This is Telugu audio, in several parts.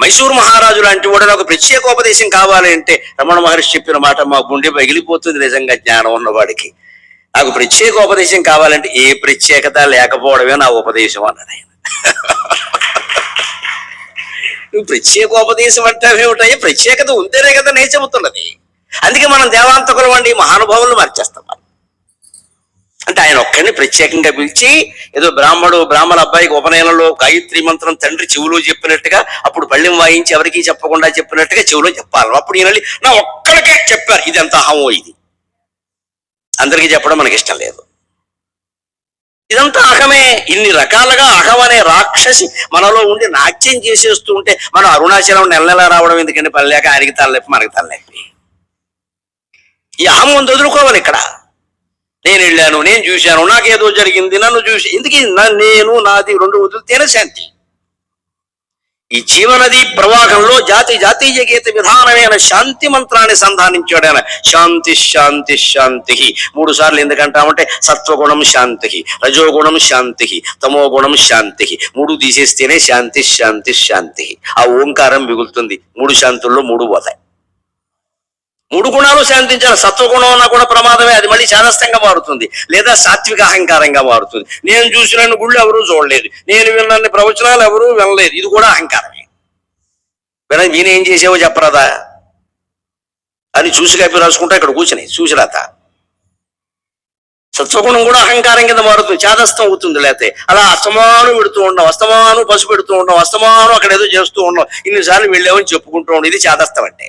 మైసూరు మహారాజు లాంటి వాడు ఒక ప్రత్యేకోపదేశం కావాలి అంటే రమణ మహర్షి చెప్పిన మాట మా గుండె పగిలిపోతుంది నిజంగా జ్ఞానం ఉన్నవాడికి నాకు ప్రత్యేకోపదేశం కావాలంటే ఏ ప్రత్యేకత లేకపోవడమే నా ఉపదేశం అన్నాడు ఆయన. నువ్వు ప్రత్యేకోపదేశం అంటావేమిటాయి ప్రత్యేకత ఉంటేనే కదా నేను చెబుతున్నది. అందుకే మనం దేవాంతకులు వండి మహానుభావులు మార్చేస్తాం. అంటే ఆయన ఒక్కడిని ప్రత్యేకంగా పిలిచి ఏదో బ్రాహ్మడు బ్రాహ్మణ అబ్బాయికి ఉపనయనంలో గాయత్రి మంత్రం తండ్రి చెవులో చెప్పినట్టుగా అప్పుడు పళ్ళెం వాయించి ఎవరికి చెప్పకుండా చెప్పినట్టుగా చెవులో చెప్పాలి. అప్పుడు ఈయన నా ఒక్కడికే చెప్పారు ఇది ఎంత అహమో ఇది? అందరికీ చెప్పడం మనకి ఇష్టం లేదు. ఇదంతా అహమే. ఇన్ని రకాలుగా అహం అనే రాక్షసి మనలో ఉండి నాట్యం చేసేస్తూ ఉంటే మనం అరుణాచలం నెల నెల రావడం ఎందుకంటే పని లేక ఆయనకి తలనొప్పి మనకి తలనొప్పి. ఈ అహం ముందు వదులుకోవాలి ఇక్కడ. నేను వెళ్ళాను నేను చూశాను నాకేదో జరిగింది నన్ను చూసి ఇందుకే నేను నాది రెండు వదిలితేనే శాంతి. ఈ జీవనది ప్రవాహంలో జాతి జాతీయ గీత విధానమైన శాంతి మంత్రాన్ని సంధానించాడు ఆయన. శాంతి శాంతి శాంతి. మూడు సార్లు ఎందుకంటామంటే సత్వగుణం శాంతి రజోగుణం శాంతి తమో గుణం శాంతి. మూడు తీసేస్తేనే శాంతి శాంతి శాంతి. ఆ ఓంకారం మిగులుతుంది. మూడు శాంతుల్లో మూడు పోతాయి. మూడు గుణాలు శాంతించాలి. సత్వగుణం అన్నా కూడా ప్రమాదమే. అది మళ్ళీ శాదస్తంగా మారుతుంది. లేదా సాత్విక అహంకారంగా మారుతుంది. నేను చూసిన గుళ్ళు ఎవరూ చూడలేదు. నేను విన్నన్ని ప్రవచనాలు ఎవరూ వినలేదు. ఇది కూడా అహంకారమే. విన నేనేం చేసావో చెప్పరాదా? అని చూసి కప్పి రాసుకుంటా ఇక్కడ కూర్చుని. చూసిరాత. సత్వగుణం కూడా అహంకారం కింద మారుతుంది. చాదస్తం అవుతుంది లేకపోతే అలా అస్తమానం పెడుతూ ఉండడం అస్తమానం పసుపు పెడుతూ ఉండడం అస్తమానం అక్కడ ఏదో చేస్తూ ఉండడం ఇన్నిసార్లు వెళ్ళామని చెప్పుకుంటూ ఉండడం ఇది చాదస్తం అంటే.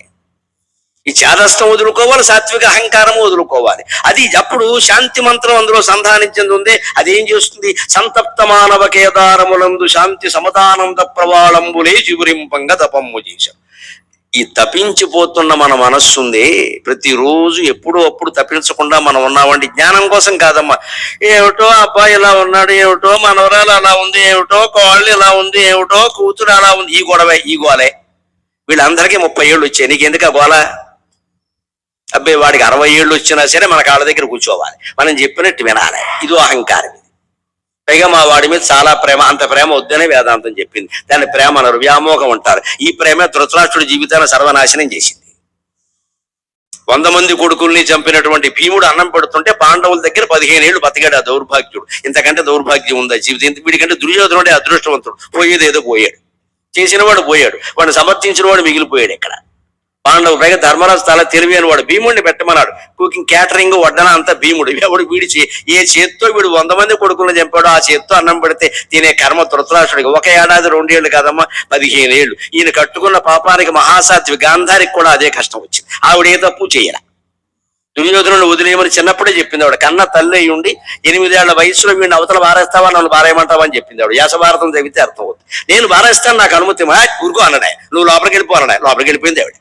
ఈ చేదస్థం వదులుకోవాలి సాత్విక అహంకారం వదులుకోవాలి. అది అప్పుడు శాంతి మంత్రం అందులో సంధానించింది ఉంది అది ఏం చేస్తుంది? సంతప్త మానవ కేదారములందు శాంతి సమతానంద ప్రవాళంబులే చిగురింపంగ తపమ్ము చేశాం. ఈ తపించిపోతున్న మన మనస్సు ఉంది ప్రతిరోజు ఎప్పుడో అప్పుడు తప్పించకుండా మనం ఉన్నామండి జ్ఞానం కోసం కాదమ్మా. ఏమిటో అబ్బాయి ఇలా ఉన్నాడు ఏమిటో మనవరాలు అలా ఉంది ఏమిటో కోళ్ళు ఇలా ఉంది ఏమిటో కూతురు అలా ఉంది. ఈ గొడవ ఈ గోలే. వీళ్ళందరికీ ముప్పై ఏళ్ళు వచ్చాయి. నీకెందుకు ఆ గోల? అబ్బాయి వాడికి అరవై ఏళ్ళు వచ్చినా సరే మన కాళ్ళ దగ్గర కూర్చోవాలి. మనం చెప్పినట్టు వినాలి. ఇది అహంకారం పైగా మా వాడి మీద చాలా ప్రేమ అంత ప్రేమ వద్దనే వేదాంతం చెప్పింది. దాన్ని ప్రేమ అనరు వ్యామోహం అంటారు. ఈ ప్రేమ ధృతరాష్ట్రుడి జీవితాన్ని సర్వనాశనం చేసింది. వంద మంది కొడుకుల్ని చంపినటువంటి భీముడు అన్నం పెడుతుంటే పాండవుల దగ్గర పదిహేను ఏళ్ళు బతికాడు ఆ దౌర్భాగ్యుడు. ఇంతకంటే దౌర్భాగ్యం ఉందా జీవితం? ఇంత వీడికంటే దుర్యోధనుడే అదృష్టవంతుడు. పోయేదేదో పోయాడు. చేసిన వాడు పోయాడు. వాడిని సమర్థించిన వాడు మిగిలిపోయాడు ఇక్కడ. పాండవు పైగా ధర్మరాజు తల తెలివి అని వాడు భీముడిని పెట్టమన్నాడు. కుకింగ్ క్యాటరింగ్ వడ్డన అంతా భీముడు. ఎవడు వీడి ఏ చేత్తో వీడు వంద మంది కొడుకులను చంపాడు ఆ చేత్తో అన్నం పెడితే తినే కర్మ తృతరాష్ట్రుడికి ఒక ఏడాది రెండేళ్ళు కాదమ్మా పదిహేను ఏళ్ళు. ఈయన కట్టుకున్న పాపానికి మహాసాత్వి గాంధారికి కూడా అదే కష్టం వచ్చింది. ఆవిడ ఏ తప్పు చేయరా దుర్యోధనుడు వదిలేయమని చిన్నప్పుడే చెప్పింది ఆవిడ. కన్న తల్లి అయి ఉండి ఎనిమిదేళ్ళ వయసులో వీడిని అవతల బారేస్తావా నన్ను బారేయమంటావా అని చెప్పింది ఆవిడ. యాస చదివితే అర్థం అవుతుంది నేను బారేస్తాను నాకు అనుమతి మా గురుకు అన్నాడే నువ్వు లోపలికి వెళ్ళిపో లోపలికి వెళ్ళిపోయింది ఆవిడ.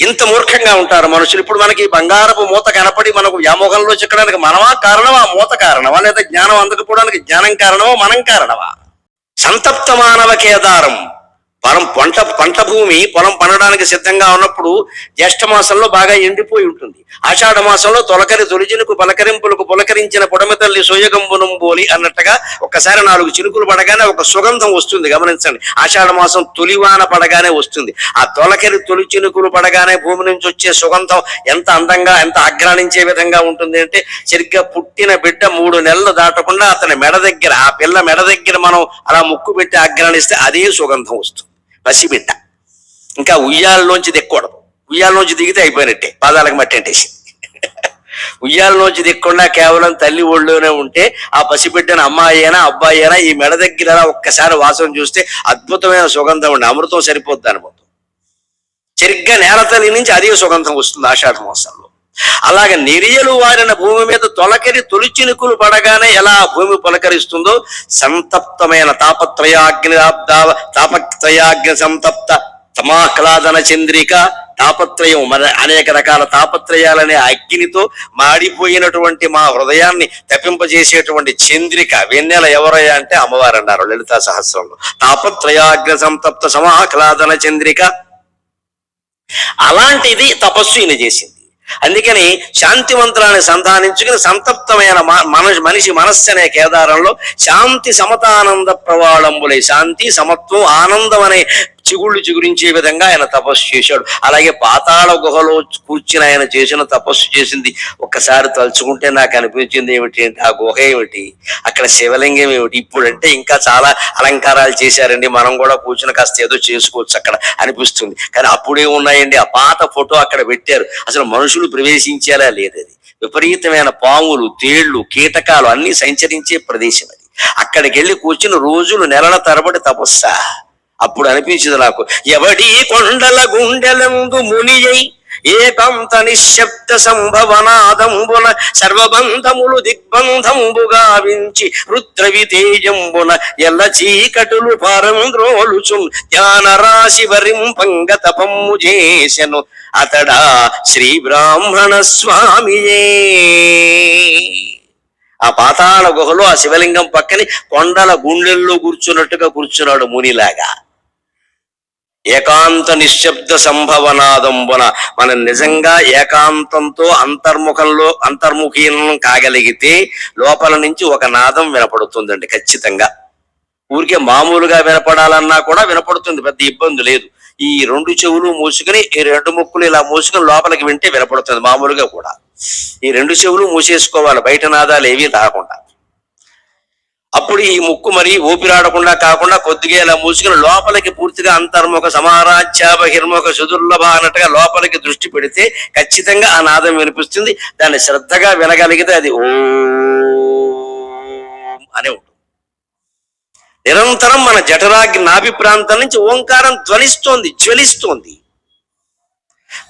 ఇంత మూర్ఖంగా ఉంటారు మనుషులు. ఇప్పుడు మనకి బంగారపు మూత కనపడి మనకు వ్యామోహంలో చిక్కడానికి మనమా కారణమా? మూత కారణమా? లేదా జ్ఞానం అందకపోవడానికి జ్ఞానం కారణమా? మనం కారణమా? సంతప్త మానవ కేదారం. పొలం పంట పంట భూమి పొలం పండడానికి సిద్ధంగా ఉన్నప్పుడు జ్యేష్ఠ మాసంలో బాగా ఎండిపోయి ఉంటుంది. ఆషాఢ మాసంలో తొలకరి తొలిజినుకు పలకరింపులకు పులకరించిన పొడమ తల్లి సోయగంబునం బోలి అన్నట్టుగా ఒక్కసారి నాలుగు చినుకులు పడగానే ఒక సుగంధం వస్తుంది గమనించండి. ఆషాఢ మాసం తొలివాన పడగానే వస్తుంది. ఆ తొలకరి తొలి చినుకులు పడగానే భూమి నుంచి వచ్చే సుగంధం ఎంత అందంగా ఎంత ఆగ్రాణించే విధంగా ఉంటుంది అంటే సరిగ్గా పుట్టిన బిడ్డ మూడు నెలలు దాటకుండా అతని మెడ దగ్గర ఆ పిల్ల మెడ దగ్గర మనం అలా ముక్కు పెట్టి ఆగ్రాణిస్తే అదే సుగంధం వస్తుంది. పసిబిడ్డ. ఇంకా ఉయ్యాలలోంచి దిక్కకూడదు ఉయ్యాలలోంచి దిగితే అయిపోయినట్టే. పాదాలకు మట్టి అంటేసి. ఉయ్యాలలోంచి దిక్కుండా కేవలం తల్లి ఒళ్ళోనే ఉంటే ఆ పసిబిడ్డను అమ్మాయి అయినా అబ్బాయి అయినా ఈ మెడ దగ్గర ఒక్కసారి వాసన చూస్తే అద్భుతమైన సుగంధం ఉండి. అమృతం సరిపోద్ది అనుభవం. సరిగ్గా నేల తల్లి నుంచి అదే సుగంధం వస్తుంది ఆషాఢ మాసంలో. అలాగ నెరియలు వారిన భూమి మీద తొలకరి తొలి చినుకులు పడగానే ఎలా భూమి పులకరిస్తుందో సంతప్తమైన తాపత్రయాగ్ని తాపత్రయాగ్ని సంతప్త తమాహ్లాదన చంద్రిక తాపత్రయం మన అనేక రకాల తాపత్రయాలనే అగ్నితో మాడిపోయినటువంటి మా హృదయాన్ని తప్పింపజేసేటువంటి చంద్రిక వెన్నెల ఎవరయ్యా అంటే అమ్మవారు అన్నారు లలితా సహస్రంలో. తాపత్రయాగ్ని సంతప్త సమాహ్లాదన చంద్రిక. అలాంటిది తపస్సు ఈయన చేసింది. అందుకని శాంతివంతులని సంతానించుకుని సంధానించుకుని సంతప్తమైన మ- మన మనిషి మనస్సు అనే కేదారంలో శాంతి సమతానంద ప్రవాళంబులై శాంతి సమత్వం ఆనందం అనే చిగుళ్ళు చిగురించే విధంగా ఆయన తపస్సు చేశాడు. అలాగే పాతాళ గుహలో కూర్చుని ఆయన చేసిన తపస్సు చేసింది. ఒక్కసారి తలుచుకుంటే నాకు అనిపించింది ఏమిటి అంటే ఆ గుహ ఏమిటి? అక్కడ శివలింగం ఏమిటి? ఇప్పుడంటే ఇంకా చాలా అలంకారాలు చేశారండి. మనం కూడా కూర్చుని కాస్త ఏదో చేసుకోవచ్చు అక్కడ అనిపిస్తుంది. కానీ అప్పుడే ఉన్నాయండి. ఆ పాత ఫోటో అక్కడ పెట్టారు. అసలు మనుషులు ప్రవేశించేలా లేదు అది? విపరీతమైన పాములు తేళ్ళు కీటకాలు అన్ని సంచరించే ప్రదేశం అది. అక్కడికి వెళ్ళి కూర్చుని రోజులు నెలల తరబడి తపస్సా? అప్పుడు అనిపించింది నాకు ఎవడి కొండల గుండెలందు మునియై ఏకాంత నిశ్శబ్ద సంభవనాదంబున సర్వబంధములు దిగ్బంధంబుగా వించి రుద్రవి తేజంబున ఎల్ల చీకటులు పరంద్రోలుచున్ ధ్యాన రాశి వరింపంగ తపమ్ము చేసెను అతడా శ్రీ బ్రాహ్మణ స్వామియే. ఆ పాతాళ గుహలో ఆ శివలింగం పక్కని కొండల గుండెల్లో కూర్చున్నట్టుగా కూర్చున్నాడు మునిలాగా. ఏకాంత నిశ్శబ్ద సంభవనాదంబున మనం నిజంగా ఏకాంతంతో అంతర్ముఖంలో అంతర్ముఖీనం కాగలిగితే లోపల నుంచి ఒక నాదం వినపడుతుందండి ఖచ్చితంగా. ఊరికే మామూలుగా వినపడాలన్నా కూడా వినపడుతుంది పెద్ద ఇబ్బంది లేదు. ఈ రెండు చెవులు మూసుకుని ఈ రెండు ముక్కులు ఇలా మూసుకుని లోపలికి వింటే వినపడుతుంది మామూలుగా కూడా. ఈ రెండు చెవులు మూసేసుకోవాలి బయట నాదాలు ఏవి రాకుండా అప్పుడు ఈ ముక్కు మరి ఊపిరాడకుండా కాకుండా కొద్దిగా ఇలా మూసుకుని లోపలికి పూర్తిగా అంతర్ముఖ సమారాధ్య బహిర్ముఖ సుదుర్లభ అన్నట్టుగా లోపలికి దృష్టి పెడితే ఖచ్చితంగా ఆ నాదం వినిపిస్తుంది. దాన్ని శ్రద్ధగా వినగలిగితే అది ఓ అనే ఉంటుంది. నిరంతరం మన జఠరాగ్ని నాభి ప్రాంతం నుంచి ఓంకారం ధ్వనిస్తోంది జ్వలిస్తోంది.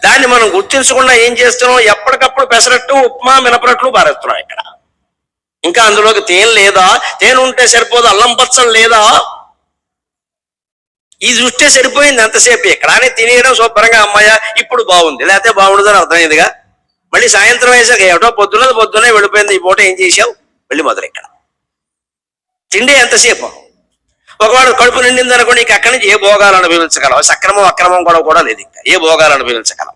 దాన్ని మనం గుర్తించకుండా ఏం చేస్తున్నాం? ఎప్పటికప్పుడు పెసరట్టు ఉప్మా మినపరట్లు పారేస్తున్నాం ఇక్కడ. ఇంకా అందులోకి తేనె లేదా? తేనె ఉంటే సరిపోదు అల్లం పచ్చం లేదా? ఈ చూస్తే సరిపోయింది ఎంతసేపు ఎక్కడానే తినేయడం శుభ్రంగా అమ్మాయ ఇప్పుడు బాగుంది. లేకపోతే బాగుండదని అర్థమైందిగా? మళ్ళీ సాయంత్రం వేసాక ఏటో పొద్దున్నది పొద్దున్నే వెళ్ళిపోయింది. ఈ పూట ఏం చేసావు మళ్ళీ మొదలు ఇక్కడ తిండి ఎంతసేపు? ఒకవాడు కడుపు నిండింది అనుకోండి ఇక అక్కడి నుంచి ఏ భోగాలు అనుభవించగలవు సక్రమం అక్రమం కూడా కూడా లేదు ఇంకా. ఏ భోగాలు అనుభవించగలం?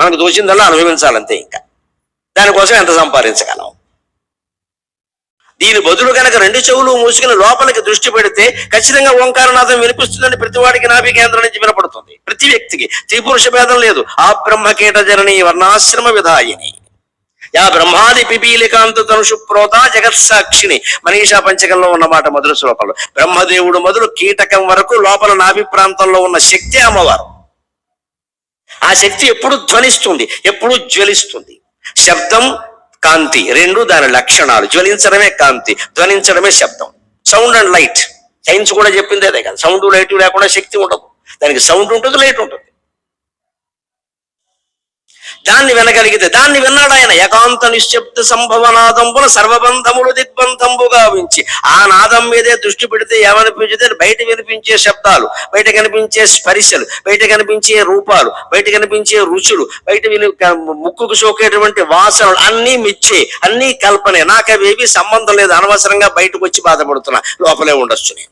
మనకు దోచిందల్లా అనుభవించాలంతే ఇంకా. దానికోసం ఎంత సంపాదించగలం? దీని బదులు కనుక రెండు చెవులు మూసుకుని లోపలికి దృష్టి పెడితే ఖచ్చితంగా ఓంకారనాథం వినిపిస్తుందని ప్రతివాడికి నాభి కేంద్రం నుంచి వినపడుతుంది. ప్రతి వ్యక్తికి త్రిపురుష భేదం లేదు. ఆ బ్రహ్మకీట జనని వర్ణాశ్రమ విధాయిని. యా బ్రహ్మాది పిపీలికాంత తనుషు ప్రోత జగత్సాక్షిని. మనీషా పంచకంలో ఉన్న మాట మధుర శ్లోకంలో. బ్రహ్మదేవుడు మొదలు కీటకం వరకు లోపల నాభి ప్రాంతంలో ఉన్న శక్తి అమ్మవారు. ఆ శక్తి ఎప్పుడు ధ్వనిస్తుంది ఎప్పుడు జ్వలిస్తుంది. శబ్దం కాంతి రెండు దాని లక్షణాలు. జ్వలించడమే కాంతి ధ్వనించడమే శబ్దం. Sound and light. సైన్స్ కూడా చెప్పింది అదే కదా. సౌండ్ లైట్ లేకుండా శక్తి ఉండదు. దానికి సౌండ్ ఉంటుంది లైట్ ఉంటుంది. దాన్ని వినగలిగితే దాన్ని విన్నాడు ఆయన. ఏకాంత నిశ్శబ్ద సంభవనాదంబున సర్వబంధములు దిగ్బంధంబుగా గావించి ఆ నాదం మీదే దృష్టి పెడితే ఏమనిపించితే బయట వినిపించే శబ్దాలు బయట కనిపించే స్పర్శలు బయట కనిపించే రూపాలు బయట కనిపించే రుచులు బయట విని ముక్కుకు సోకేటువంటి వాసనలు అన్నీ మిచ్చే అన్నీ కల్పనే. నాకవేవి సంబంధం లేదు. అనవసరంగా బయటకు వచ్చి బాధపడుతున్నా. లోపలే ఉండొచ్చు నేను.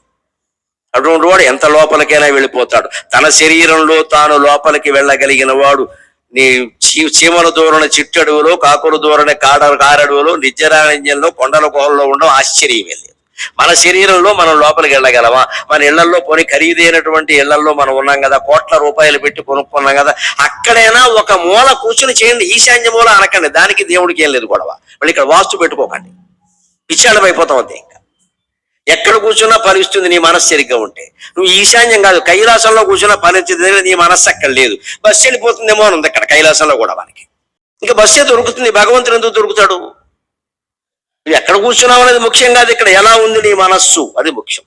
అటువంటి వాడు ఎంత లోపలికైనా వెళ్ళిపోతాడు. తన శరీరంలో తాను లోపలికి వెళ్ళగలిగిన వాడు నీ చీ- చీమల దూరణ చిట్టడువులో కాకుల దూరణ కాడ కారడువులో నిజరాణ్యంలో కొండల కోహల్లో ఉండడం ఆశ్చర్యం లేదు మన శరీరంలో మనం లోపలికి వెళ్ళగలమా? మన ఇళ్ళలో కొని ఖరీదైనటువంటి ఇళ్ళలో మనం ఉన్నాం కదా కోట్ల రూపాయలు పెట్టి కొనుక్కున్నాం కదా అక్కడైనా ఒక మూల కూర్చుని చేయండి ఈశాన్య మూల అనకండి దానికి దేవుడికి ఏం లేదు గొడవ. మళ్ళీ ఇక్కడ వాస్తు పెట్టుకోకండి. పిచ్చాళ్ళం అయిపోతాం అంతే ఇంకా. ఎక్కడ కూర్చున్నా ఫలిస్తుంది నీ మనస్సు సరిగ్గా ఉంటే. నువ్వు ఈశాన్యం కాదు కైలాసంలో కూర్చున్నా ఫలించింది నీ మనస్సు అక్కడ లేదు. బస్సు వెళ్ళిపోతుందేమో అని ఉంది అక్కడ కైలాసంలో కూడా మనకి. ఇంకా బస్సే దొరుకుతుంది? భగవంతుడు ఎందుకు దొరుకుతాడు? నువ్వు ఎక్కడ కూర్చున్నావు అనేది ముఖ్యం కాదు ఇక్కడ ఎలా ఉంది నీ మనస్సు? అది ముఖ్యం.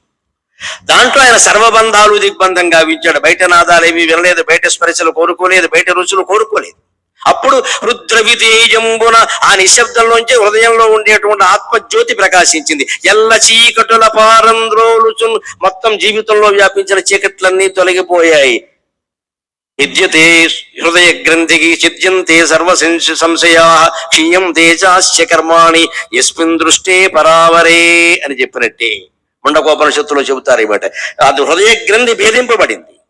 దాంట్లో ఆయన సర్వబంధాలు దిగ్బంధం గావించాడు బయట నాదాలు ఏవి వినలేదు బయట స్పరిశలు కోరుకోలేదు బయట రుచులు కోరుకోలేదు. అప్పుడు రుద్రవిదేయంబున ఆ నిశ్శబ్దంలోంచి హృదయంలో ఉండేటువంటి ఆత్మజ్యోతి ప్రకాశించింది. ఎల్ల చీకటుల పారంద్రోలుచు మొత్తం జీవితంలో వ్యాపించిన చీకట్లన్నీ తొలగిపోయాయి. విద్యతే హృదయ గ్రంథికి చిద్యంతే సర్వ సంశయా క్షీయంతే చాస్య కర్మాణి యస్మిన్ దృష్టే పరావరే అని చెప్పినట్టే. ముండకోపనిషత్తులో చెబుతారు ఈ మాట. అది హృదయ గ్రంథి భేదింపబడింది.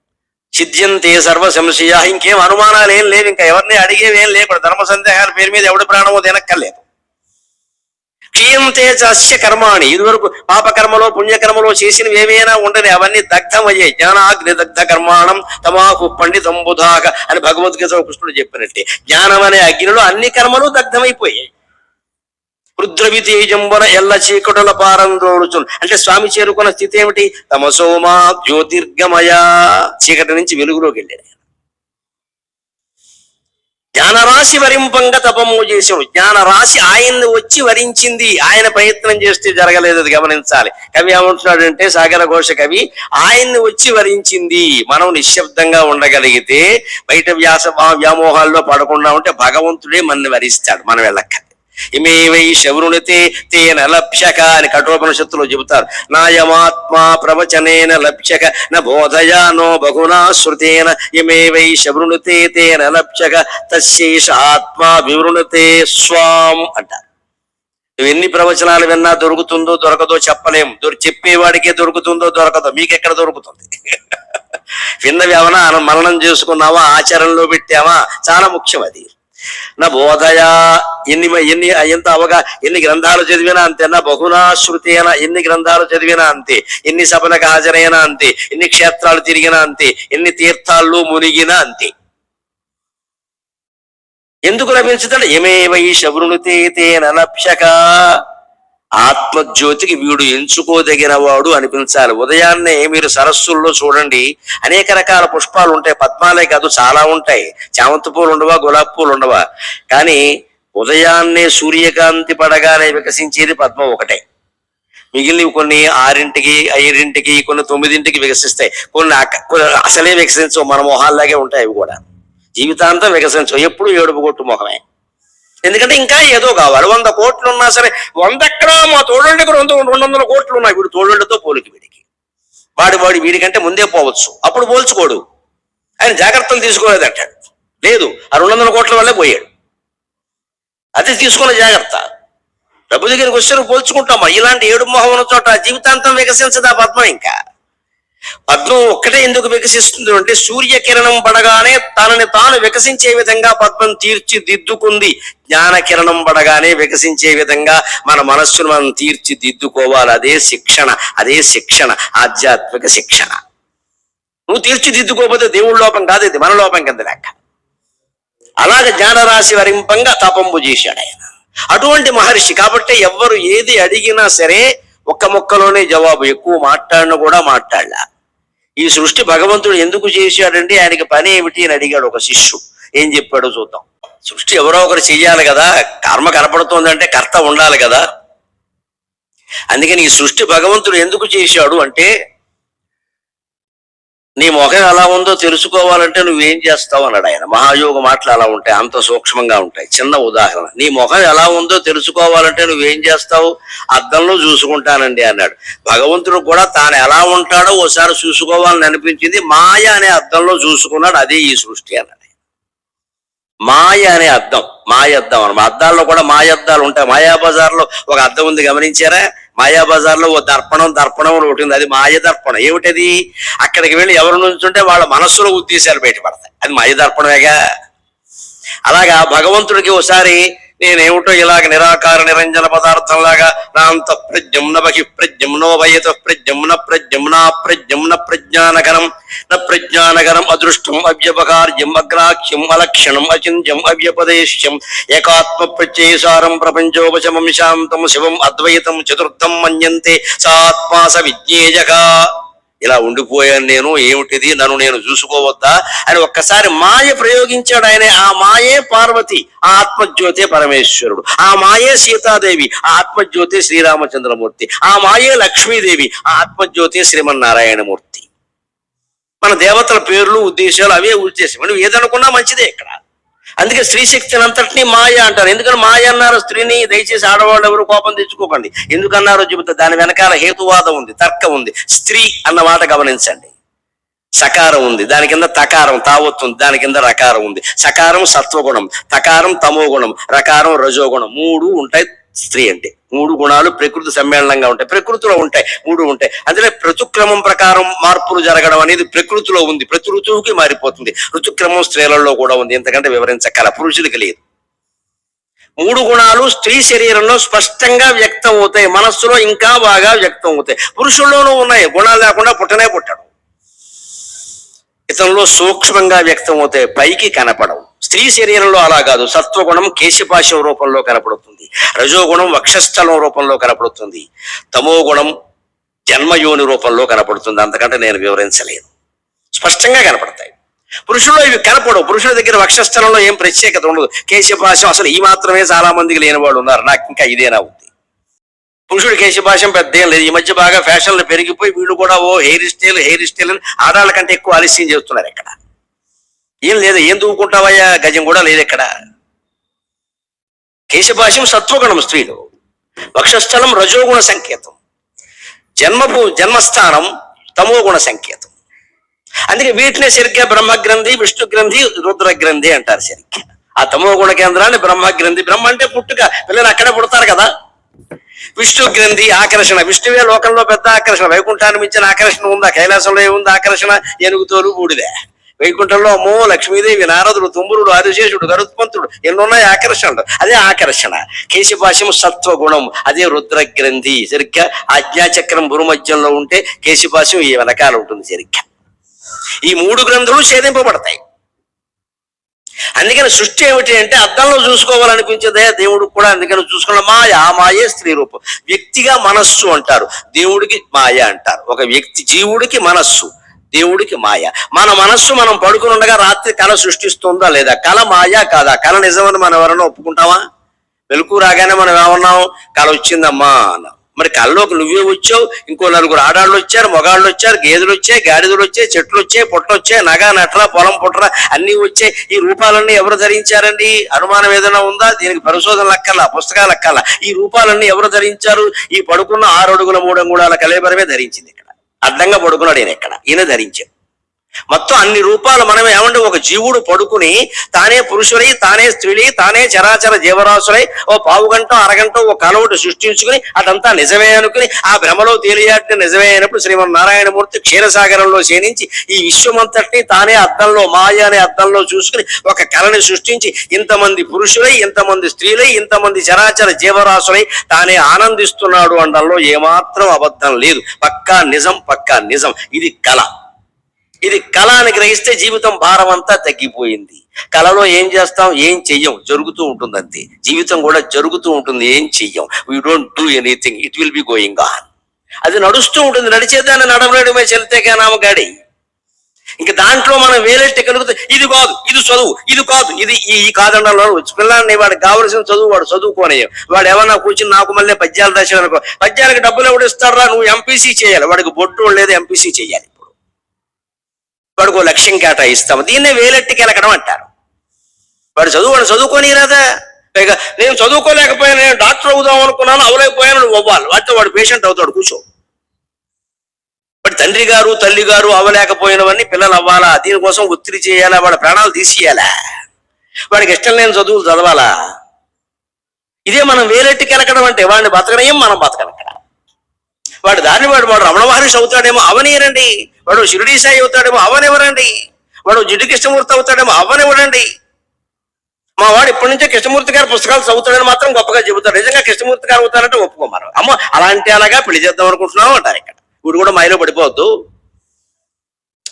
సిద్ధ్యంతే సర్వ సంశయ ఇంకేం అనుమానాలు ఏం లేవు. ఇంకా ఎవరిని అడిగేవేం లేకుండా ధర్మ సందేహాల పేరు మీద ఎవడి ప్రాణమో తినక్కర్లేదు. క్షీయంతే చస్య కర్మాణి. ఇదివరకు పాపకర్మలో పుణ్యకర్మలో చేసినవి ఏమైనా ఉండని అవన్నీ దగ్ధమయ్యాయి జ్ఞానాగ్ని దగ్ధ కర్మాణం తమాకు పండితం బుధాక అని భగవద్గీత కృష్ణుడు చెప్పినట్టే. జ్ఞానం అనే అగ్నిలో అన్ని కర్మలు దగ్ధమైపోయాయి. రుద్రవి తేజంబున ఎల్ల చీకటుల పారంద్రోడుచున్ అంటే స్వామి చేరుకున్న స్థితి ఏమిటి? తమసోమా జ్యోతిర్గమయ. చీకటి నుంచి వెలుగులోకి వెళ్ళాడు జ్ఞానరాశి వరింపంగా తపము చేసాడు జ్ఞానరాశి ఆయన్ని వచ్చి వరించింది. ఆయన ప్రయత్నం చేస్తే జరగలేదు అది గమనించాలి. కవి ఏమంటున్నాడంటే సాగర ఘోష కవి ఆయన్ని వచ్చి వరించింది. మనం నిశ్శబ్దంగా ఉండగలిగితే బయట వ్యాస వ్యామోహాల్లో పడకుండా ఉంటే భగవంతుడే మనని వరిస్తాడు. మనం వెళ్ళక్కర్లేదు. ఇమే వై శవృణితే తేన లభ్యక అని కఠోపనిషత్తులో చెబుతారు. నాయమాత్మా ప్రవచనేన లభ్యక న బోధయా నో బహునా శృతేన ఇమే వై శవృణితే తేన లభ్యక తస్యేష ఆత్మా వివృణతే స్వాం అంటారు ఎన్ని ప్రవచనాలు విన్నా దొరుకుతుందో దొరకదో చెప్పలేం. దొరి చెప్పేవాడికే దొరుకుతుందో దొరకదో. మీకెక్కడ దొరుకుతుంది? విన్నవి ఏమన్నా మననం చేసుకున్నావా? ఆచరణలో పెట్టావా? చాలా ముఖ్యం అది. నా బోధయా ఎన్ని ఎన్ని ఎంత అవగా ఎన్ని గ్రంథాలు చదివినా అంతే. నా బహునా శృతి అయినా ఎన్ని గ్రంథాలు చదివినా అంతే. ఎన్ని సభలకు హాజరైనా అంతే. ఎన్ని క్షేత్రాలు తిరిగినా అంతే. ఎన్ని తీర్థాల్లో మునిగినా అంతే. ఎందుకు లభించుతాడు ఏమేవై వై శవృణుతే లభ్యక. ఆత్మజ్యోతికి వీడు ఎంచుకోదగిన వాడు అనిపించాలి. ఉదయాన్నే మీరు సరస్సుల్లో చూడండి. అనేక రకాల పుష్పాలు ఉంటాయి. పద్మాలే కాదు చాలా ఉంటాయి. చామంతి పూలు ఉండవా గులాబీ పూలు ఉండవా? కానీ ఉదయాన్నే సూర్యకాంతి పడగానే వికసించేది పద్మం ఒకటే. మిగిలినవి కొన్ని ఆరింటికి ఐదింటికి కొన్ని తొమ్మిదింటికి వికసిస్తాయి. కొన్ని కొన్ని అసలే వికసించవు. మన మొహాల్లాగే ఉంటాయి అవి కూడా. జీవితాంతం వికసించవు. ఎప్పుడు ఏడుపు కొట్టు మొహమే. ఎందుకంటే ఇంకా ఏదో కావాలి. వంద కోట్లు ఉన్నా సరే వంద ఎక్కడ మా తోడుండికి రెండు రెండు వందల కోట్లు ఉన్నాయి వీడు తోడోళ్ళతో పోలికి వీడికి. వాడి వాడి వీడికంటే ముందే పోవచ్చు. అప్పుడు పోల్చుకోడు. ఆయన జాగ్రత్తలు తీసుకోలేదు అంటాడు లేదు ఆ రెండు వందల కోట్ల వల్లే పోయాడు. అది తీసుకున్న జాగ్రత్త. డబ్బు దగ్గరికి వచ్చారు పోల్చుకుంటామా? ఇలాంటి ఏడు మొహం ఉన్న చోట జీవితాంతం వికసించదా పద్మం ఇంకా? పద్మం ఒక్కటే ఎందుకు వికసిస్తుంది అంటే సూర్యకిరణం పడగానే తనని తాను వికసించే విధంగా పద్మం తీర్చిదిద్దుకుంది. జ్ఞాన కిరణం పడగానే వికసించే విధంగా మన మనస్సును మనం తీర్చిదిద్దుకోవాలి. అదే శిక్షణ అదే శిక్షణ ఆధ్యాత్మిక శిక్షణ. నువ్వు తీర్చిదిద్దుకోకపోతే దేవుడి లోపం కాదు ఇది మన లోపం కింద లెక్క. అలాగే జ్ఞానరాశి వరింపంగా తపంపు చేశాడు ఆయన. అటువంటి మహర్షి కాబట్టి ఎవ్వరు ఏది అడిగినా సరే ఒక్క మొక్కలోనే జవాబు. ఎక్కువ మాట్లాడిన కూడా మాట్లాడలా. ఈ సృష్టి భగవంతుడు ఎందుకు చేశాడంటే ఆయనకి పని ఏమిటి అని అడిగాడు ఒక శిష్యుడు. ఏం చెప్పాడో చూద్దాం. సృష్టి ఎవరో ఒకరు చెయ్యాలి కదా. కర్మ కనపడుతోందంటే కర్త ఉండాలి కదా. అందుకని ఈ సృష్టి భగవంతుడు ఎందుకు చేశాడు అంటే నీ ముఖం ఎలా ఉందో తెలుసుకోవాలంటే నువ్వేం చేస్తావు అన్నాడు ఆయన. మహాయోగ మాటలు అలా ఉంటాయి అంత సూక్ష్మంగా ఉంటాయి. చిన్న ఉదాహరణ. నీ ముఖం ఎలా ఉందో తెలుసుకోవాలంటే నువ్వేం చేస్తావు? అద్దంలో చూసుకుంటానండి అన్నాడు. భగవంతుడు కూడా తాను ఎలా ఉంటాడో ఓసారి చూసుకోవాలని అనిపించింది. మాయ అనే అద్దంలో చూసుకున్నాడు అదే ఈ సృష్టి అన్నాడు. మాయ అనే అద్దం మాయ అద్దం అన్నమాట. అద్దాల్లో కూడా మాయ అద్దాలు ఉంటాయి. మాయా బజార్లో ఒక అద్దం ఉంది గమనించారా? మాయా బజార్లో ఓ దర్పణం దర్పణం అని ఒకటి ఉంది. అది మాయ దర్పణం ఏమిటది? అక్కడికి వెళ్ళి ఎవరు నుంచుంటే వాళ్ళ మనస్సులో ఉద్దేశాలు బయటపడతాయి. అది మాయ దర్పణమేగా అలాగా భగవంతుడికి ఒకసారి నేనేమిటో ఇలాగ నిరాకార నిరంజన పదార్థం లాగా నా అంత ప్రజ్ఞం న బహి ప్రజ్ఞం వయత ప్రజ్ఞం న ప్రజ్ఞం ప్రజ్ఞం ప్రజ్ఞానగరం న ప్రజ్ఞానగరం అదృష్టం అవ్యపకార్యం అగ్రాఖ్యం అలక్షణం అచింత్యం అవ్యపదేశ్యం ఏకాత్మ ప్రత్యయసారం ప్రపంచోపశమం శాంతం శివం అద్వైతం చతుర్థం మన్యంతే సాత్మా స విజ్ఞేయక ఇలా ఉండిపోయాను నేను ఏమిటిది? నన్ను నేను చూసుకోవద్దా? అని ఒక్కసారి మాయ ప్రయోగించాడు ఆయన. ఆ మాయే పార్వతి ఆ ఆత్మజ్యోతే పరమేశ్వరుడు. ఆ మాయే సీతాదేవి ఆ ఆత్మజ్యోతే శ్రీరామచంద్రమూర్తి. ఆ మాయే లక్ష్మీదేవి ఆ ఆత్మజ్యోతే శ్రీమన్నారాయణమూర్తి. మన దేవతల పేర్లు ఉద్దేశాలు అవే ఉద్దేశం నువ్వు ఏదనుకున్నా మంచిదే ఇక్కడ. అందుకే స్త్రీ శక్తిని అంతటినీ మాయ అంటారు. ఎందుకంటే మాయ అన్నారు? స్త్రీని దయచేసి ఆడవాళ్ళు ఎవరు కోపం తెచ్చుకోకండి. ఎందుకన్నారో చెబుతా. దాని వెనకాల హేతువాదం ఉంది తర్కం ఉంది. స్త్రీ అన్న మాట గమనించండి. సకారం ఉంది. దాని కింద తకారం తావత్తు ఉంది. దాని కింద రకారం ఉంది. సకారం సత్వగుణం తకారం తమోగుణం రకారం రజోగుణం. మూడు ఉంటాయి స్త్రీ అంటే. మూడు గుణాలు ప్రకృతి సమ్మేళనంగా ఉంటాయి. ప్రకృతిలో ఉంటాయి మూడు ఉంటాయి. అందులో ఋతుక్రమం ప్రకారం మార్పులు జరగడం అనేది ప్రకృతిలో ఉంది. ప్రతి ఋతువుకి మారిపోతుంది. ఋతుక్రమం స్త్రీలలో కూడా ఉంది. ఎందుకంటే వివరించగల పురుషులకి లేదు. మూడు గుణాలు స్త్రీ శరీరంలో స్పష్టంగా వ్యక్తం అవుతాయి. మనస్సులో ఇంకా బాగా వ్యక్తం అవుతాయి. పురుషుల్లోనూ ఉన్నాయి. గుణాలు లేకుండా పుట్టనే పుట్టడు. ఇతనిలో సూక్ష్మంగా వ్యక్తం అవుతాయి. పైకి కనపడవు. స్త్రీ శరీరంలో అలా కాదు. సత్వగుణం కేశపాశం రూపంలో కనపడుతుంది. రజోగుణం వక్షస్థలం రూపంలో కనపడుతుంది. తమో గుణం జన్మయోని రూపంలో కనపడుతుంది. అంతకంటే నేను వివరించలేను. స్పష్టంగా కనపడతాయి. పురుషుల్లో ఇవి కనపడవు. పురుషుల దగ్గర వక్షస్థలంలో ఏం ప్రత్యేకత ఉండదు. కేశపాశం అసలు ఈ మాత్రమే చాలా మందికి లేని వాళ్ళు ఉన్నారు. నాకు ఇంకా ఇదేనా ఉంది పురుషుడు కేశపాశం పెద్ద ఏం లేదు. ఈ మధ్య బాగా ఫ్యాషన్లు పెరిగిపోయి వీళ్ళు కూడా ఓ హెయిర్ స్టైల్ హెయిర్ స్టైల్ అని ఆడాళ్ళ కంటే ఎక్కువ ఆలస్యం చేస్తున్నారు ఇక్కడ ఏం లేదు. ఏం దూకుంటావయ్యా గజం కూడా లేదు ఇక్కడ కేశభాష్యం సత్వగుణం స్త్రీలు. వక్షస్థలం రజోగుణ సంకేతం. జన్మపు జన్మస్థానం తమోగుణ సంకేతం. అందుకే వీటినే సరిగ్గా బ్రహ్మగ్రంథి విష్ణు గ్రంథి రుద్ర గ్రంథి అంటారు సరిగ్గా ఆ తమో గుణ కేంద్రాన్ని బ్రహ్మగ్రంథి బ్రహ్మ అంటే పుట్టుక. పిల్లలు అక్కడే పుడతారు కదా. విష్ణు గ్రంథి ఆకర్షణ. విష్ణువే లోకంలో పెద్ద ఆకర్షణ. వైకుంఠాన్ని మించిన ఆకర్షణ ఉందా? కైలాసంలో ఏముంది? ఆకర్షణ? ఏనుగుతోలు బూడిదే. వైకుంఠంలో అమ్మో లక్ష్మీదేవి నారదుడు తుమ్మురుడు ఆదిశేషుడు గరుత్మంతుడు ఎన్నున్నాయి ఆకర్షణలు. అదే ఆకర్షణ. కేశపాశం సత్వగుణం. అదే రుద్రగ్రంథి. సరిగ్గా ఆజ్ఞాచక్రం భూమధ్యంలో ఉంటే కేశపాశం ఈ వెనకాల ఉంటుంది సరిగ్గా. ఈ మూడు గ్రంథులు ఛేదింపబడతాయి. అందుకని సృష్టి ఏమిటి అంటే అద్దంలో చూసుకోవాలనిపించేదే. దేవుడు కూడా అందుకని చూసుకున్న మాయ ఆ మాయే స్త్రీ రూపం. వ్యక్తిగా మనస్సు అంటారు. దేవుడికి మాయ అంటారు. ఒక వ్యక్తి జీవుడికి మనస్సు. దేవుడికి మాయ. మన మనస్సు మనం పడుకుని ఉండగా రాత్రి కళ సృష్టిస్తుందా లేదా? కళ మాయా కాదా? కళ నిజమని మనం ఎవరైనా ఒప్పుకుంటావా వెలుకు రాగానే మనం ఏమన్నాం కళ వచ్చిందమ్మా అన్నాం. మరి కళ్ళలోకి నువ్వే వచ్చావు? ఇంకో నలుగురు ఆడాళ్ళు వచ్చారు మొగాళ్ళు వచ్చారు గేదెలు వచ్చాయి గాడిదలు వచ్చాయి చెట్లు వచ్చాయి పుట్టలు వచ్చాయి నగ నట్ల పొలం పుట్ర అన్ని వచ్చాయి. ఈ రూపాలన్నీ ఎవరు ధరించారండి? అనుమానం ఏదైనా ఉందా? దీనికి పరిశోధన అక్కల పుస్తకాలు అక్కల ఈ రూపాలన్నీ ఎవరు ధరించారు? ఈ పడుకున్న ఆరు అడుగుల మూడు అంగుళాల కలేబరమే ధరించింది అడ్డంగా పడుకున్నాడు ఈయన ఇక్కడ. ఈయన ధరించాడు. మొత్తం అన్ని రూపాలు మనం ఏమంటే ఒక జీవుడు పడుకుని తానే పురుషులై తానే స్త్రీలై తానే చరాచర జీవరాశులై ఓ పావు గంట అరగంట ఓ కలవటి సృష్టించుకుని అదంతా నిజమే అనుకుని ఆ భ్రమలో తేలియాటిన నిజమే అయినప్పుడు శ్రీమన్నారాయణమూర్తి క్షీరసాగరంలో శయనించి ఈ విశ్వమంతటిని తానే అద్దంలో మాయ అనే అద్దంలో చూసుకుని ఒక కళని సృష్టించి ఇంతమంది పురుషులై ఇంతమంది స్త్రీలై ఇంతమంది చరాచర జీవరాశులై తానే ఆనందిస్తున్నాడు అనడంలో ఏమాత్రం అబద్ధం లేదు. పక్కా నిజం పక్కా నిజం. ఇది కళ. ఇది కళ అని గ్రహిస్తే జీవితం భారం అంతా తగ్గిపోయింది. కళలో ఏం చేస్తాం? ఏం చెయ్యం? జరుగుతూ ఉంటుంది అంతే జీవితం కూడా జరుగుతూ ఉంటుంది. ఏం చెయ్యం? We don't do anything it will be going on అది నడుస్తూ ఉంటుంది. నడిచేదాన్ని నడవడమే చెల్తే కానామ గాడి. ఇంకా దాంట్లో మనం వేలెట్టి కలిగితే ఇది కాదు ఇది చదువు ఇది కాదు ఇది ఈ కాదండలో కాదండంలో పిల్లాన్ని వాడికి కావలసిన చదువు వాడు చదువుకోనే వాడు ఏమన్నా కూర్చుని నాకు మళ్ళీ పద్యాలు రాశాడు అనుకో పద్యాలకు డబ్బులు ఎవడు ఇస్తారా నువ్వు ఎంపీసీ చేయాలి. వాడికి బొట్టు లేదు ఎంపీసీ చేయాలి. వాడికి ఓ లక్ష్యం కేటాయిస్తాము. దీన్నే వేలెట్టి కెలకడం అంటారు. వాడు చదువు వాడు చదువుకొని రాదా? పైగా నేను చదువుకోలేకపోయాను నేను డాక్టర్ అవుదాం అనుకున్నాను అవలేకపోయాను అవ్వాలి. వాటితో వాడు పేషెంట్ అవుతాడు కూర్చో. వాడి తండ్రి గారు తల్లి గారు అవ్వలేకపోయినవన్నీ పిల్లలు అవ్వాలా? దీనికోసం ఒత్తిడి చేయాలా? వాడి ప్రాణాలు తీసేయాలా? వాడికి ఇష్టం లేని చదువులు చదవాలా? ఇదే మనం వేలెట్టి కెలకడం అంటే వాడిని బతకడం మనం బతకడం వాడు దాన్ని వాడు వాడు రమణ మహర్షి అవుతాడేమో అవనీయరండి వాడు షిరిడి సాయి అవుతాడేమో అవనివ్వరండి వాడు జిడ్డు కృష్ణమూర్తి అవుతాడేమో అవనివ్వడండి మా వాడు ఇప్పటి నుంచే కృష్ణమూర్తి గారి పుస్తకాలు చదువుతాడని మాత్రం గొప్పగా చెబుతాడు. నిజంగా కృష్ణమూర్తి గారు అవుతారంటే ఒప్పుకోమారు. అమ్మ అలాంటి అలాగా పెళ్ళి చేద్దాం అనుకుంటున్నాం అంటారు ఇక్కడ. వీడు కూడా మైలో పడిపోవద్దు.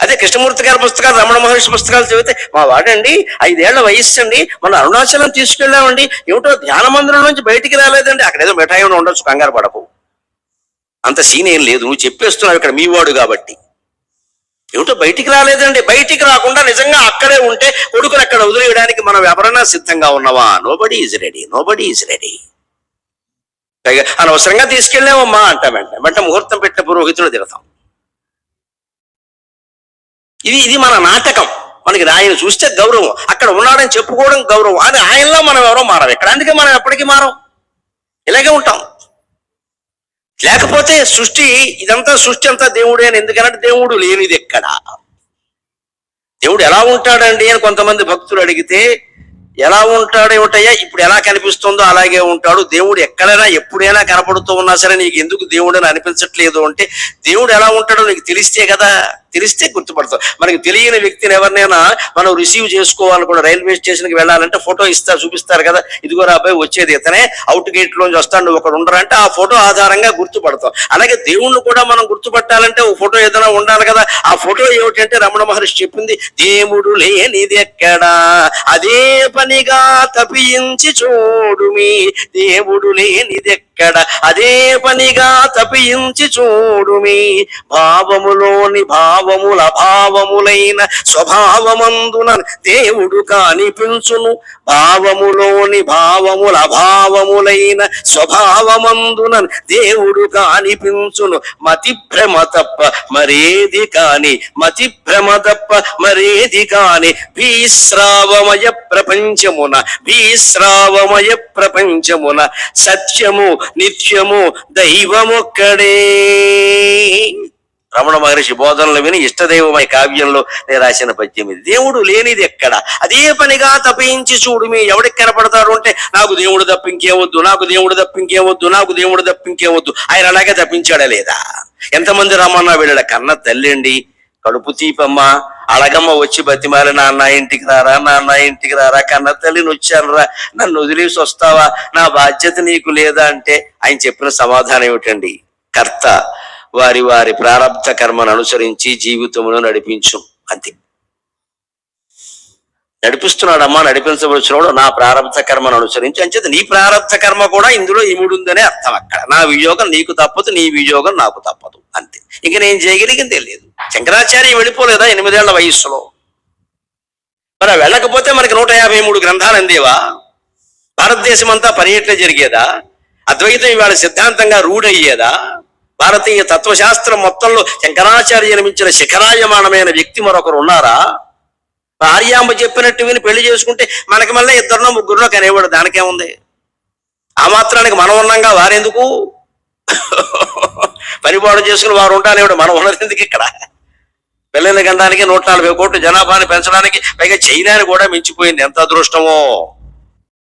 అదే కృష్ణమూర్తి గారి పుస్తకాలు రమణ మహర్షి పుస్తకాలు చదివితే మా వాడండి ఐదేళ్ళ వయస్సు అండి మన అరుణాచలం తీసుకెళ్ళామండి. ఏమిటో ధ్యాన మందిరం నుంచి బయటికి రాలేదండి. అక్కడ ఏదో మిఠాయి ఉండొచ్చు కంగారు పడకు. అంత సీన్ ఏం లేదు. నువ్వు చెప్పేస్తున్నావు ఇక్కడ మీ వాడు కాబట్టి. ఏమిటో బయటికి రాలేదండి. బయటికి రాకుండా నిజంగా అక్కడే ఉంటే కొడుకుని అక్కడ వదిలేయడానికి మనం ఎవరైనా సిద్ధంగా ఉన్నావా? Nobody is ready nobody is ready పైగా అనవసరంగా తీసుకెళ్ళామమ్మా అంటాం వెంట. వెంట ముహూర్తం పెట్టిన పురోహితులు తిడతాం. ఇది ఇది మన నాటకం. మనకి ఆయన చూస్తే గౌరవం. అక్కడ ఉన్నాడని చెప్పుకోవడం గౌరవం. అది ఆయనలో మనం ఎవరో మారం ఇక్కడ అందుకే మనం ఎప్పటికీ మారం ఇలాగే ఉంటాం. లేకపోతే సృష్టి ఇదంతా సృష్టి అంతా దేవుడే అని ఎందుకనంటే దేవుడు లేనిది ఎక్కడ? దేవుడు ఎలా ఉంటాడండి అని కొంతమంది భక్తులు అడిగితే ఎలా ఉంటాడు ఏమిటయ్యా? ఇప్పుడు ఎలా కనిపిస్తుందో అలాగే ఉంటాడు. దేవుడు ఎక్కడైనా ఎప్పుడైనా కనపడుతూ ఉన్నా సరే నీకు ఎందుకు దేవుడు అని అనిపించట్లేదు అంటే దేవుడు ఎలా ఉంటాడో నీకు తెలిస్తే కదా. తెలిస్తే గుర్తుపడతాం మనకి తెలియని వ్యక్తిని ఎవరినైనా మనం రిసీవ్ చేసుకోవాలి కూడా రైల్వే స్టేషన్కి వెళ్ళాలంటే ఫోటో ఇస్తా చూపిస్తారు కదా. ఇదిగో అబ్బాయి వచ్చేది. ఇతనే అవుట్ గేట్ లోంచి వస్తాను నువ్వు ఒకడు ఉండరంటే ఆ ఫోటో ఆధారంగా గుర్తుపడతాం. అలాగే దేవుణ్ణి కూడా మనం గుర్తుపట్టాలంటే ఓ ఫోటో ఏదైనా ఉండాలి కదా. ఆ ఫోటో ఏమిటంటే రమణ మహర్షి చెప్పింది దేవుడు లేనిది ఎక్కడా? అదే పనిగా తపించి చూడుమి దేవుడు లేనిది ఎక్కడ? అదే పనిగా తపించి చూడుమి భావములోని భావముల భావములైన స్వభావమందున దేవుడు కానిపించును. భావములోని భావముల భావములైన స్వభావమందున దేవుడు కానిపించును. మతి భ్రమ తప్ప మరేది కాని మతి భ్రమ తప్ప మరేది కాని భీశ్రావమయ ప్రపంచమున భీశ్రావమయ ప్రపంచమున సత్యము నిత్యము దైవమొక్కడే. రమణ మహర్షి బోధనలు విని ఇష్టదైవమై కావ్యంలో నేను రాసిన పద్యం ఇది. దేవుడు లేనిది ఎక్కడ? అదే పనిగా తపించి చూడు మీ ఎవడికి కనపడతారు అంటే నాకు దేవుడు తప్పింకేవద్దు నాకు దేవుడు తప్పింకేవద్దు నాకు దేవుడు తప్పింకేవద్దు ఆయన అలాగే తప్పించాడా లేదా? ఎంతమంది రమణ వీళ్ళ కన్న తల్లి కడుపు తీపమ్మ అడగమ్మ వచ్చి బతిమాలి నాన్న ఇంటికి రారా నాన్న ఇంటికి రారా కన్న తల్లిని వచ్చానురా నన్ను వదిలేసి వస్తావా? నా బాధ్యత నీకు లేదా? అంటే ఆయన చెప్పిన సమాధానం ఏమిటండి? కర్త వారి వారి ప్రారంభ కర్మను అనుసరించి జీవితమును నడిపించు అంతే నడిపిస్తున్నాడమ్మా నడిపించవలసినప్పుడు నా ప్రారంభ కర్మను అనుసరించి అంచేత నీ ప్రారంభ కర్మ కూడా ఇందులో ఇముడుందనే అర్థం అక్కడ. నా వియోగం నీకు తప్పదు నీ వియోగం నాకు తప్పదు అంతే ఇంక నేను చేయగలిగింది లేదు. శంకరాచార్య వెళ్ళిపోలేదా ఎనిమిదేళ్ళ వయస్సులో? మరి వెళ్ళకపోతే మనకి నూట యాభై మూడు గ్రంథాలు అందేవా? భారతదేశం అంతా పర్యటన జరిగేదా? అద్వైతం ఇవాళ సిద్ధాంతంగా రూఢయ్యేదా? భారతీయ తత్వశాస్త్రం మొత్తంలో శంకరాచార్య నిర్మించిన శిఖరాయమానమైన వ్యక్తి మరొకరు ఉన్నారా? ఆర్యాంబ చెప్పినట్టు విని పెళ్ళి చేసుకుంటే మనకి మళ్ళీ ఇద్దరునో ముగ్గురునో కనేవాడు దానికేముంది? ఆ మాత్రానికి మనం ఉన్నాగా వారెందుకు? పరిపాటు చేసుకుని వారు ఉంటానేవాడు మనం ఉన్నది ఎందుకు ఇక్కడ? పిల్లల్ని గండానికి నూట నలభై కోట్లు జనాభాని పెంచడానికి పైగా చైనాని కూడా మించిపోయింది. ఎంత అదృష్టమో!